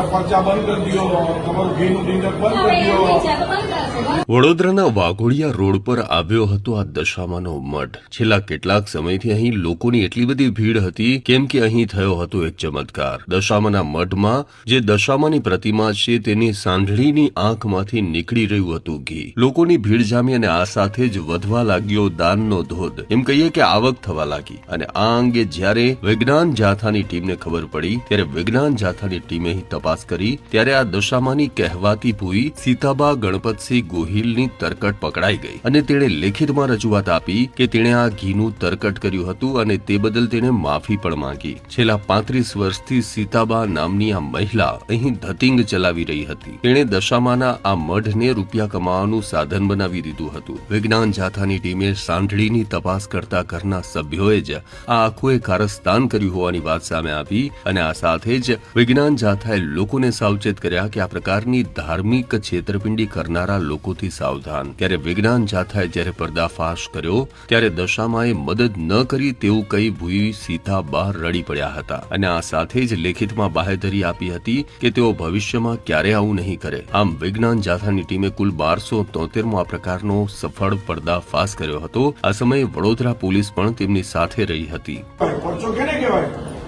તમારા પરચા બંધ કરી દો તમારું ઘીનું ડિનર બંધ કરી દો વડોદરાના વાઘોડિયા રોડ પર આવ્યો હતો આ દશામાનો મઠ છેલ્લા કેટલાક સમયથી અહીં લોકોની એટલી બધી ભીડ હતી, કેમ કે અહીં થયો હતો એક ચમત્કાર. દશામાના મઠમાં જે દશામાની પ્રતિમા છે, તેની સાંઢળીની આંખમાંથી નીકળી રહ્યું હતું ઘી. લોકોની ભીડ જામી અને આ સાથે જ વધવા લાગ્યો દાનનો ધોધ. એમ કહીએ કે આવક થવા લાગી. અને આ અંગે જ્યારે વિજ્ઞાન જાથાની ટીમને ખબર પડી, ત્યારે વિજ્ઞાન જાથાની ટીમે તપાસ કરી, ત્યારે આ દશામાની કહેવાતી ભૂઈ સીતાબા ગણપતસિંહ ગોહિલની તરકટ પકડાઈ ગઈ અને તેણે લેખિતમાં રજૂઆત આપી કે તેણે આ ઘીનું તરકટ કર્યું હતું અને તે બદલ તેણે માફી પણ માંગી. છેલ્લા પાંત્રીસ વર્ષથી સીતાબા નામની આ મહિલા અહીં ધતિંગ ચલાવી રહી હતી. તેણે દશામાના આ મઢને રૂપિયા કમાવાનું સાધન બનાવી દીધું હતું. વિજ્ઞાન જાથાની ટીમે સાંઢળીની તપાસ કરતા ઘરના સભ્યોએ જ આ આખું કારસ્તાન કર્યું હોવાની વાત સામે આવી અને આ સાથે જ વિજ્ઞાન જાથાએ લોકોને સાવચેત કર્યા કે આ પ્રકારની ધાર્મિક છેતરપિંડી કરનારા લોકોથી સાવધાન. ત્યારે વિજ્ઞાન જાથાએ જ્યારે પર્દાફાશ કર્યો, ત્યારે દશામાએ મદદ ન કરી તેવું કહી ભૂઈ સીતા બહાર રડી પડ્યા હતા. અને આ સાથે જ લેખિતમાં બાહેધરી આપી હતી કે તેઓ ભવિષ્યમાં ક્યારે આવું નહીં કરે. આમ વિજ્ઞાન જાથાની ટીમે કુલ બારસો તોતેરમો આ પ્રકારનો સફળ પર્દાફાશ કર્યો હતો. આ સમયે વડોદરા પોલીસ પણ તેમની સાથે રહી હતી.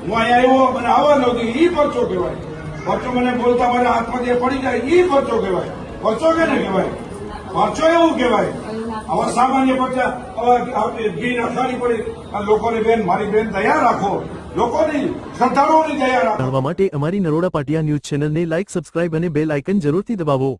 મને આવવા મને બોલતા પડી જાય, ઈ પરચો કહેવાય. પરચો કેને કહેવાય? પરચો એવું કહેવાય. હવે સામાન્ય પરચા ઘી નખાડી પડી લોકોને બેન, મારી બેન તૈયાર રાખો. લોકોની શ્રદ્ધાળુઓની તૈયાર રાખો. માટે અમારી નરોડા પાટિયા ન્યૂઝ ચેનલને લાઇક સબસ્ક્રાઇબ અને બેલ આઇકન જરૂરથી દબાવો.